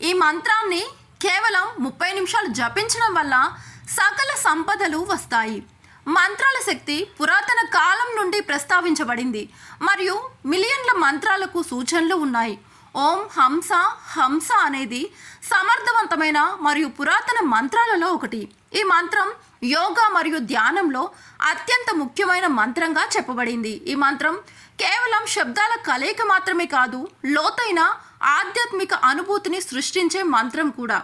ఈ మంత్రాన్ని కేవలం ముప్పై నిమిషాలు జపించడం వల్ల సకల సంపదలు వస్తాయి. మంత్రాల శక్తి పురాతన కాలం నుండి ప్రస్తావించబడింది. మరియు మిలియన్ల మంత్రాలకు సూచనలు ఉన్నాయి. ఓం హంస హంస అనేది సమర్థవంతమైన మరియు పురాతన మంత్రాలలో ఒకటి. ఈ మంత్రం యోగా మరియు ధ్యానంలో అత్యంత ముఖ్యమైన మంత్రంగా చెప్పబడింది. ఈ మంత్రం కేవలం శబ్దాల కలయిక మాత్రమే కాదు లోతైన ఆధ్యాత్మిక అనుభూతిని సృష్టించే మంత్రం కూడా.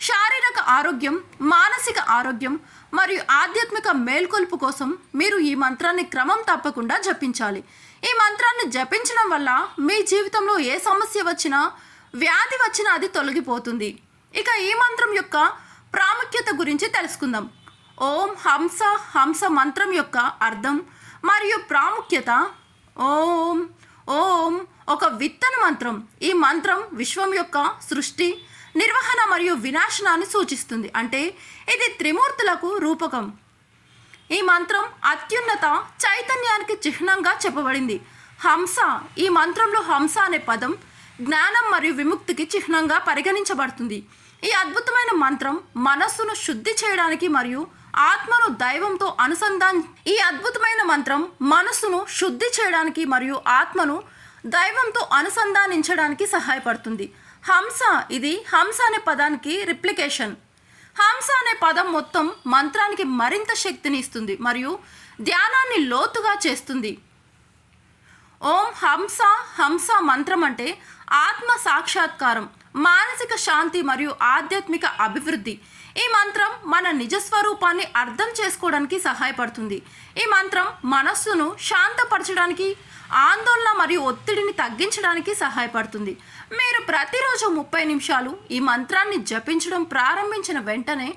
శారీరక ఆరోగ్యం మానసిక ఆరోగ్యం మరియు ఆధ్యాత్మిక మేల్కొల్పు కోసం మీరు ఈ మంత్రాన్ని క్రమం తప్పకుండా జపించాలి. ఈ మంత్రాన్ని జపించడం వల్ల మీ జీవితంలో ఏ సమస్య వచ్చినా వ్యాధి వచ్చినా అది తొలగిపోతుంది. ఇక ఈ మంత్రం యొక్క ప్రాముఖ్యత గురించి తెలుసుకుందాం. ఓం హంస హంస మంత్రం యొక్క అర్థం మరియు ప్రాముఖ్యత. ఓం ఓం ఒక విత్తన మంత్రం. ఈ మంత్రం విశ్వం యొక్క సృష్టి నిర్వహణ మరియు వినాశనాన్ని సూచిస్తుంది. అంటే ఇది త్రిమూర్తులకు రూపకం. ఈ మంత్రం అత్యున్నత చైతన్యానికి చిహ్నంగా చెప్పబడింది. హంస ఈ మంత్రంలో హంస అనే పదం జ్ఞానం మరియు విముక్తికి చిహ్నంగా పరిగణించబడుతుంది. ఈ అద్భుతమైన మంత్రం మనస్సును శుద్ధి చేయడానికి మరియు ఆత్మను దైవంతో అనుసంధాన్ ఈ అద్భుతమైన మంత్రం మనస్సును శుద్ధి చేయడానికి మరియు ఆత్మను దైవంతో అనుసంధానించడానికి సహాయపడుతుంది. హంస ఇది హంస అనే పదానికి రిప్లికేషన్ హంస అనే పదం మొత్తం మంత్రానికి మరింత శక్తిని ఇస్తుంది మరియు ధ్యానాన్ని లోతుగా చేస్తుంది. ఓం హంస హంస మంత్రం అంటే ఆత్మ సాక్షాత్కారం మానసిక శాంతి మరియు ఆధ్యాత్మిక అభివృద్ధి. ఈ మంత్రం మన నిజస్వరూపాన్ని అర్థం చేసుకోవడానికి సహాయపడుతుంది. ఈ మంత్రం మనస్సును శాంతపరచడానికి ఆందోళన మరియు ఒత్తిడిని తగ్గించడానికి సహాయపడుతుంది. మీరు ప్రతిరోజు ముప్పై నిమిషాలు ఈ మంత్రాన్ని జపించడం ప్రారంభించిన వెంటనే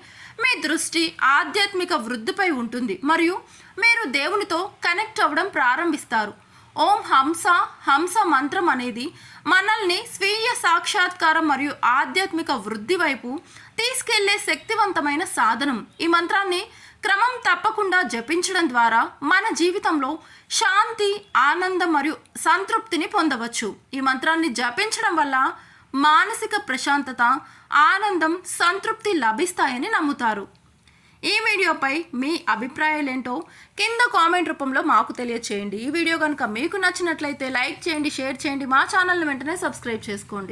మీ దృష్టి ఆధ్యాత్మిక వృద్ధిపై ఉంటుంది మరియు మీరు దేవునితో కనెక్ట్ అవ్వడం ప్రారంభిస్తారు. ఓం హంస హంస మంత్రం అనేది మనల్ని స్వీయ సాక్షాత్కారం మరియు ఆధ్యాత్మిక వృద్ధి వైపు తీసుకెళ్ళే శక్తివంతమైన సాధనం. ఈ మంత్రాన్ని క్రమం తప్పకుండా జపించడం ద్వారా మన జీవితంలో శాంతి ఆనందం మరియు సంతృప్తిని పొందవచ్చు. ఈ మంత్రాన్ని జపించడం వల్ల మానసిక ప్రశాంతత ఆనందం సంతృప్తి లభిస్తాయని నమ్ముతారు. ఈ వీడియోపై మీ అభిప్రాయాలేంటో కింద కామెంట్ రూపంలో మాకు తెలియచేయండి. ఈ వీడియో కనుక మీకు నచ్చినట్లయితే లైక్ చేయండి షేర్ చేయండి. మా ఛానల్ని వెంటనే సబ్స్క్రైబ్ చేసుకోండి.